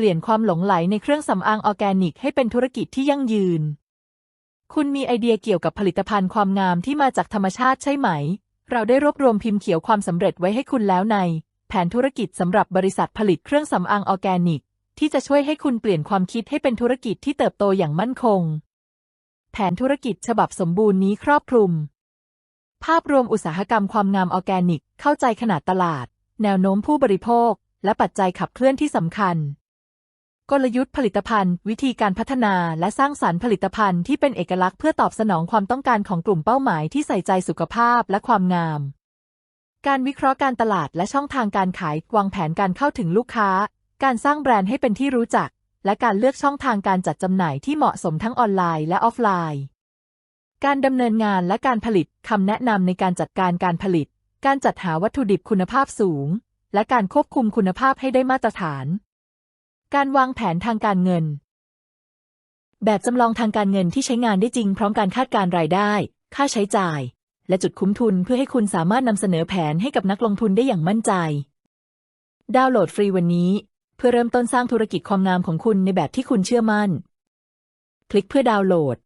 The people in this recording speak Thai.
เปลี่ยนความหลงไหลในเครื่องสำอางออร์แกนิกให้เป็นธุรกิจที่ยั่งยืน คุณมีไอเดียเกี่ยวกับผลิตภัณฑ์ความงามที่มาจากธรรมชาติใช่ไหม เราได้รวบรวมพิมพ์เขียวความสำเร็จไว้ให้คุณแล้วใน แผนธุรกิจสำหรับบริษัทผลิตเครื่องสำอางออร์แกนิก ที่จะช่วยให้คุณเปลี่ยนความคิดให้เป็นธุรกิจที่เติบโตอย่างมั่นคง แผนธุรกิจฉบับสมบูรณ์นี้ครอบคลุม ภาพรวมอุตสาหกรรมความงามออร์แกนิก เข้าใจขนาดตลาด แนวโน้มผู้บริโภค และปัจจัยขับเคลื่อนที่สำคัญ กลยุทธ์ผลิตภัณฑ์ วิธีการพัฒนาและสร้างสรรค์ผลิตภัณฑ์ที่เป็นเอกลักษณ์เพื่อตอบสนองความต้องการของกลุ่มเป้าหมายที่ใส่ใจสุขภาพและความงาม การวิเคราะห์การตลาดและช่องทางการขายวางแผนการเข้าถึงลูกค้า การสร้างแบรนด์ให้เป็นที่รู้จัก และการเลือกช่องทางการจัดจำหน่ายที่เหมาะสมทั้งออนไลน์และออฟไลน์ การดำเนินงานและการผลิตคำแนะนำในการจัดการการผลิต การจัดหาวัตถุดิบคุณภาพสูง และการควบคุมคุณภาพให้ได้มาตรฐาน การวางแผนทางการเงิน แบบจำลองทางการเงินที่ใช้งานได้จริงพร้อมการคาดการรายได้ ค่าใช้จ่าย และจุดคุ้มทุนเพื่อให้คุณสามารถนำเสนอแผนให้กับนักลงทุนได้อย่างมั่นใจ ดาวน์โหลดฟรีวันนี้ เพื่อเริ่มต้นสร้างธุรกิจความงามของคุณในแบบที่คุณเชื่อมั่น คลิกเพื่อดาวน์โหลด